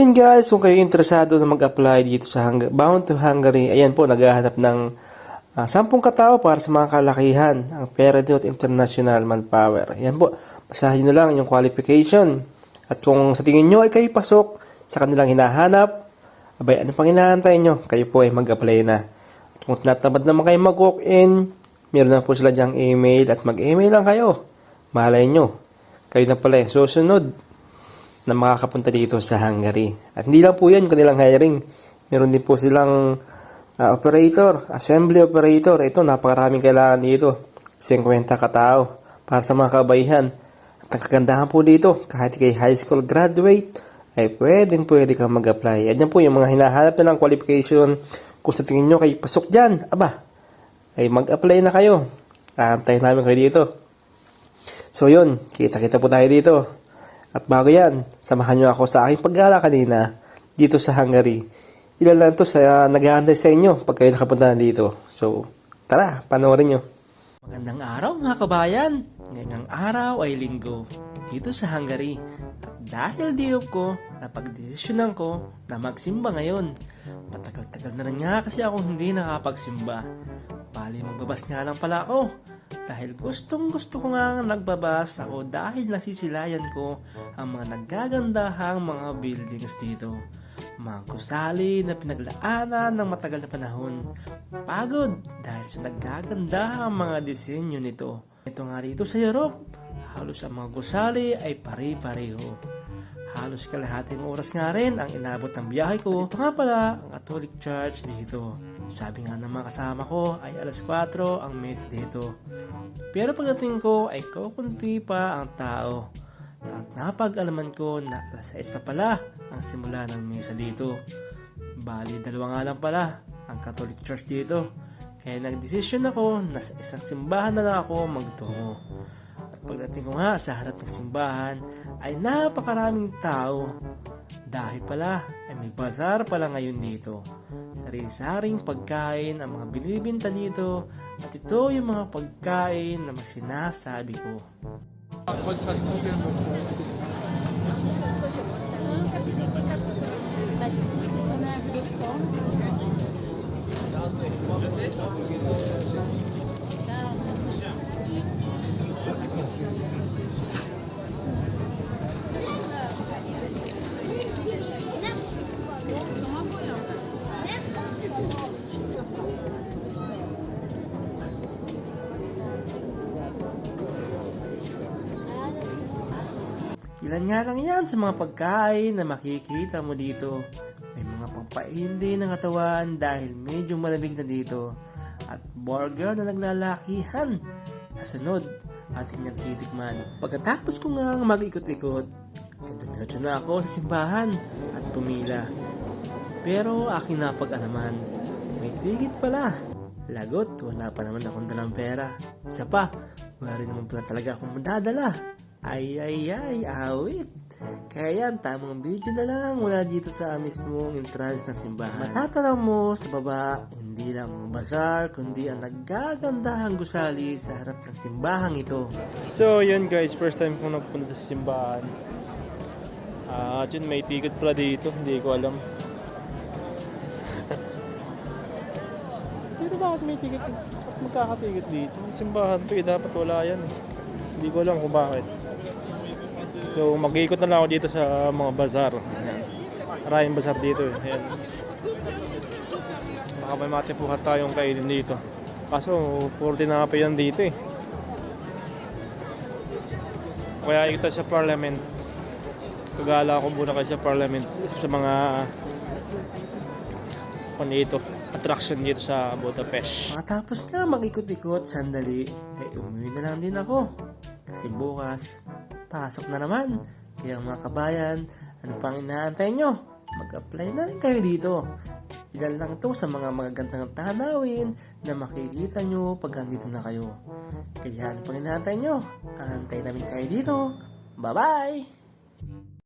Yun guys, kung kayo interesado na mag-apply dito sa Hung- Bound to Hungary, ayan po, naghahanap ng ah, 10 katao para sa mga kalakihan, ang Peridot International Manpower. Ayan po, basahin nyo lang yung qualification. At kung sa tingin nyo ay kayo pasok sa kanilang hinahanap, abay, ano pang hinahantay nyo? Kayo po ay mag-apply na. At kung tinatamad naman kayo mag-walk-in, meron na po sila dyang email at mag-email lang kayo. Malay nyo, kayo na pala yung susunod na makakapunta dito sa Hungary. At hindi lang po yan kanilang hiring. Meron din po silang ah, operator, assembly operator. Ito, napakaraming kailangan dito. 50 katao para sa mga kabayihan. At ang kagandahan po dito, kahit kay high school graduate, ay pwedeng pwede kang mag-apply. At yan po yung mga hinahanap na ng qualification. Kung sa tingin nyo kayo pasok dyan, aba, ay mag-apply na kayo. Aantayin namin kayo dito. So yun, kita-kita po tayo dito. At bago yan, samahan nyo ako sa aking paggala kanina dito sa Hungary. Ilan lang to sa nag-aantay sa inyo pag kayo nakapunta na dito. So, tara, panoorin nyo. Magandang araw mga kabayan! Ngayong araw ay linggo dito sa Hungary. At dahil diop ko, napagdesisyonan ko na magsimba ngayon. Matagal-tagal na rin nga kasi ako hindi nakapagsimba. Bali magbabas nga lang pala ako. Dahil gustong gusto ko nga nagbabas ako dahil nasisilayan ko ang mga naggagandahang mga buildings dito. Mga gusali na pinaglaanan ng matagal na panahon. Pagod dahil sa naggagandahang mga disenyo nito. Ito nga rito sa Europe, halos ang mga gusali ay pare-pareho. Halos kalahating oras nga rin ang inabot ng biyahe ko. Ito nga pala ang Catholic Church dito. Sabi nga ng mga kasama ko ay alas 4 ang mess dito. Pero pagdating ko ay kukunti pa ang tao. At napag-alaman ko na alas 6 pa pala ang simula ng mesa dito. Bali, dalawa nga lang pala ang Catholic Church dito. Kaya nagdesisyon ako na sa isang simbahan na lang ako magtungo. At pagdating ko nga sa harap ng simbahan ay napakaraming tao. Dahil pala ay may bazaar pala ngayon dito. Sari-saring pagkain ang mga binibinta dito at ito yung mga pagkain na mas sinasabi ko. Ilan nga lang yan sa mga pagkain na makikita mo dito. May mga pampaindi ng katawan dahil medyo malamig na dito. At burger na naglalakihan. Nasunod at inyong titikman. Pagkatapos ko nga mag-ikot-ikot, ay dumiretso na ako sa simbahan at pumila. Pero aking napag-alaman, may tigit pala. Lagot, wala pa naman akong dalang pera. Isa pa, wala rin naman pala talaga akong madadala. Ay, ay, ay, awit. Kaya yan, tamang video na lang mula dito sa mismong entrance ng simbahan. Matatanaw mo sa baba, hindi lang mga bazaar, kundi ang naggagandahang gusali sa harap ng simbahang ito. So, yun guys, first time kong nagpunta sa simbahan. Ah, at yun, may ticket pala dito, hindi ko alam. Pero bakit may ticket? Bakit magkakaticket dito? Simbahan to eh, dapat wala yan. eh. Hindi ko alam kung bakit. So, mag-iikot na lang ako dito sa mga bazaar. Ayan. Maraming bazaar dito eh. Ayan. Baka may matipuhat tayong kainin dito. Kaso, 40 na pa yan dito eh. Kaya ikot sa parliament. Kagala ako muna kayo sa parliament sa mga kung dito, attraction dito sa Budapest. Matapos na mag-ikot-ikot, sandali, ay umuwi na lang din ako. Kasi bukas, pasok na naman. Kaya mga kabayan, ano pang inaantay nyo? Mag-apply na rin kayo dito. Ilan lang to sa mga magagandang tanawin na makikita nyo pag andito na kayo. Kaya ano pang inaantay nyo? Antay namin kayo dito. Bye-bye!